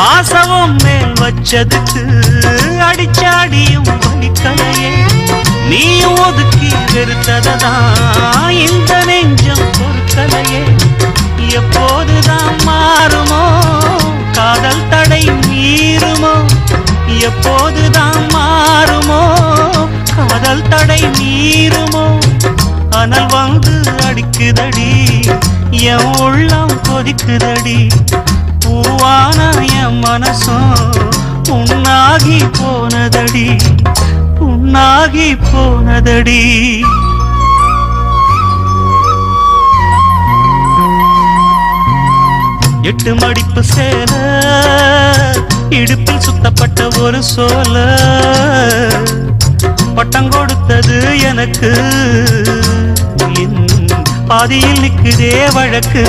பாசவம் மேல் வச்சதுக்கு அடிச்சாடியும் வலிக்கலையே நீ ஒதுக்கி வெறுத்ததான் இந்த நெஞ்சம் பொறுக்கலையே. எப்போதுதான் மாறுமோ? காதல் தடை மீறுமோ? எப்போதுதான் மாறுமோ? காதல் தடை மீறுமோ? அனல் வந்து அடிக்குதடி. என் உள்ளம் கொதிக்குதடி. மனசும் உன்னாகி போனதடி உன்னாகி போனதடி. எட்டு மடிப்பு சேல இடுப்பில் சுத்தப்பட்ட ஒரு சோல. பட்டம் கொடுத்தது எனக்கு பாதியில் நிற்குதே வழக்கு.